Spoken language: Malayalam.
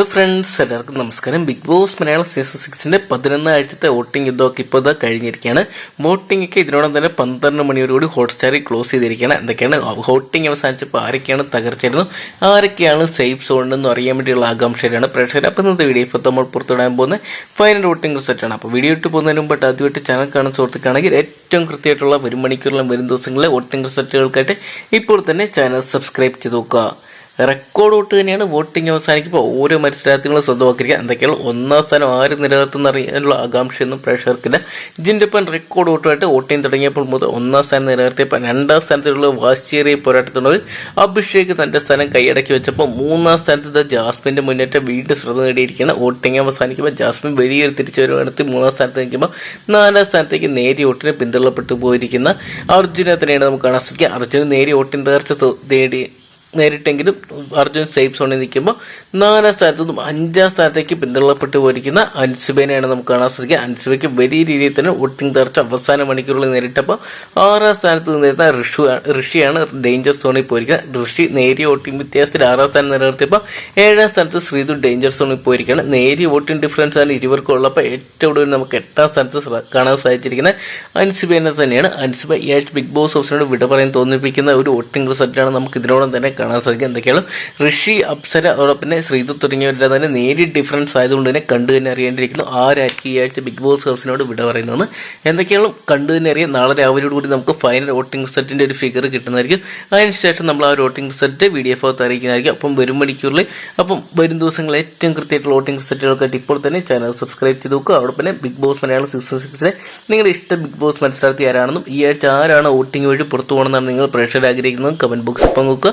ഹലോ ഫ്രണ്ട്സ് എല്ലാവർക്കും നമസ്കാരം. ബിഗ് ബോസ് മലയാളം സീസൺ സിക്സിന്റെ പതിനൊന്ന് ആഴ്ചത്തെ വോട്ടിംഗ് ഇതൊക്കെ ഇപ്പോൾ ഇതാ കഴിഞ്ഞിരിക്കുകയാണ്. വോട്ടിംഗ് ഒക്കെ ഇതിനോടൊപ്പം തന്നെ പന്ത്രണ്ട് മണിയോടുകൂടി ഹോട്ട്സ്റ്റാറിൽ ക്ലോസ് ചെയ്തിരിക്കുകയാണ്. എന്തൊക്കെയാണ് വോട്ടിംഗ് അവസാനിച്ചപ്പോൾ ആരൊക്കെയാണ് തകർച്ചായിരുന്നു ആരൊക്കെയാണ് സേഫ് സോൺ എന്ന് അറിയാൻ വേണ്ടിയുള്ള ആകാംക്ഷയിലാണ് പ്രേക്ഷകർ അപ്പം ഇന്നത്തെ വീഡിയോ ഇപ്പോൾ നമ്മൾ പുറത്തുവിടാൻ പോകുന്ന ഫൈനൽ വോട്ടിംഗ് റിസൾട്ടാണ് അപ്പോൾ വീഡിയോ ഇട്ട് പോകുന്നതിന് മുമ്പായിട്ട് ആദ്യമായിട്ട് ചാനൽ കാണുന്ന സുഹൃത്തുക്കാണെങ്കിൽ ഏറ്റവും കൃത്യമായിട്ടുള്ള വരും മണിക്കൂറിലും വരും ദിവസങ്ങളിലെ വോട്ടിംഗ് റിസൾട്ടുകൾക്കായിട്ട് ഇപ്പോൾ തന്നെ ചാനൽ സബ്സ്ക്രൈബ് ചെയ്ത് നോക്കുക. റെക്കോർഡ് വോട്ട് തന്നെയാണ് വോട്ടിംഗ് അവസാനിക്കുമ്പോൾ ഓരോ മത്സരാർത്ഥികളും സ്വന്തമാക്കിയിരിക്കുക. എന്തൊക്കെയാണ്? ഒന്നാം സ്ഥാനം ആര് നിലനിർത്തുന്ന അറിയാനുള്ള ആകാംക്ഷയൊന്നും പ്രേക്ഷകർക്കില്ല. ജിൻഡപ്പൻ റെക്കോർഡ് വോട്ടുമായിട്ട് വോട്ടിംഗ് തുടങ്ങിയപ്പോൾ മുതൽ ഒന്നാം സ്ഥാനം നിലനിർത്തിയപ്പോൾ രണ്ടാം സ്ഥാനത്തുള്ള വാശിയേറിയ പോരാട്ടത്തിനുള്ളിൽ അഭിഷേക് തന്റെ സ്ഥാനം കൈയടക്കി വെച്ചപ്പോൾ മൂന്നാം സ്ഥാനത്ത് ജാസ്മിന്റെ മുന്നേറ്റം വീണ്ടും ശ്രദ്ധ നേടിയിരിക്കുകയാണ്. വോട്ടിംഗ് അവസാനിക്കുമ്പോൾ ജാസ്മിൻ വലിയൊരു തിരിച്ചുവരവ് നടത്തി മൂന്നാം സ്ഥാനത്ത് നിൽക്കുമ്പോൾ നാലാം സ്ഥാനത്തേക്ക് നേരിയ വോട്ടിന് പിന്തള്ളപ്പെട്ടു പോയിരിക്കുന്ന അർജുനെ തന്നെയാണ് നമുക്ക് കാണാൻ സാധിക്കുക. അർജുന് നേരിയ വോട്ടിന് തകർച്ച നേടി നേരിട്ടെങ്കിലും അർജുൻ സേഫ് സോണിൽ നിൽക്കുമ്പോൾ നാലാം സ്ഥാനത്തു നിന്നും അഞ്ചാം സ്ഥാനത്തേക്ക് പിന്തള്ളപ്പെട്ടു പോയിരിക്കുന്ന അൻസുബേനെയാണ് നമുക്ക് കാണാൻ സാധിക്കുക. അൻസുബയ്ക്ക് വലിയ രീതിയിൽ തന്നെ ഒട്ടിങ് തകർച്ച അവസാന മണിക്കൂറുകളിൽ നേരിട്ടപ്പോൾ ആറാം സ്ഥാനത്ത് നിന്നിരുന്ന ഋഷു ഋഷിയാണ് ഡേഞ്ചർ സോണിൽ പോയിരിക്കുന്നത്. ഋഷി നേരിയ വോട്ടിംഗ് വ്യത്യാസത്തിൽ ആറാം സ്ഥാനം നിലനിർത്തിയപ്പോൾ ഏഴാം സ്ഥാനത്ത് ശ്രീതു ഡേഞ്ചർ സോണിൽ പോയിരിക്കുകയാണ്. നേരിയ വോട്ടിംഗ് ഡിഫറൻസ് ആണ് ഇരുവർക്കും ഉള്ളപ്പോൾ ഏറ്റവും കൂടുതൽ നമുക്ക് എട്ടാം സ്ഥാനത്ത് കാണാൻ സാധിച്ചിരിക്കുന്നത് അൻസുബേനെ തന്നെയാണ്. അൻസുബ ആഴ്ച ബിഗ് ബോസ് ഹൗസിനോട് വിട പറയാൻ തോന്നിപ്പിക്കുന്ന ഒരു വോട്ടിംഗ് റിസൾട്ടാണ് നമുക്ക് ഇതിനോടൊപ്പം തന്നെ കാണാൻ സാധിക്കും. എന്തൊക്കെയാണ്? ഋഷി അപ്സര അതോടൊപ്പം ശ്രീതു തുടങ്ങിയവരുടെ തന്നെ നേരിട്ട് ഡിഫറൻസ് ആയതുകൊണ്ട് തന്നെ കണ്ടു തന്നെ അറിയേണ്ടിയിരിക്കുന്നു. ആരായിരിക്കും ഈ ആഴ്ച ബിഗ് ബോസ് ഹൗസിനോട് വിട പറയുന്നത് എന്തൊക്കെയാണ് കണ്ടു തന്നെ അറിയാം. നാളെ രാവിലെയോട് കൂടി നമുക്ക് ഫൈനൽ വോട്ടിംഗ് റിസൾട്ടിന്റെ ഒരു ഫിഗർ കിട്ടുന്നതായിരിക്കും. അതിനുശേഷം നമ്മൾ ആ voting result V D F അകത്ത് അറിയിക്കുന്നതായിരിക്കും. അപ്പം വരും മണിക്കൂറിൽ അപ്പം വരും ദിവസങ്ങളിൽ ഏറ്റവും കൃത്യമായിട്ടുള്ള വോട്ടിംഗ് റിസൾട്ടുകൾക്കായിട്ട് ഇപ്പോൾ തന്നെ ചാനൽ സബ്സ്ക്രൈബ് ചെയ്ത് നോക്കുക. അതോടൊപ്പം തന്നെ ബിഗ് ബോസ് മലയാളം സീസൺ സിക്സിലെ നിങ്ങളുടെ ഇഷ്ട ബിഗ് ബോസ് മത്സരാർത്ഥി ആരാണെന്നും ഈ ആഴ്ച ആരാണ് വോട്ടിംഗ് വഴി പുറത്തു പോകണമെന്നാണ് നിങ്ങൾ പ്രേക്ഷകർ ആഗ്രഹിക്കുന്നത് കമന്റ് ബോക്സിൽ പങ്കുവെക്കുക.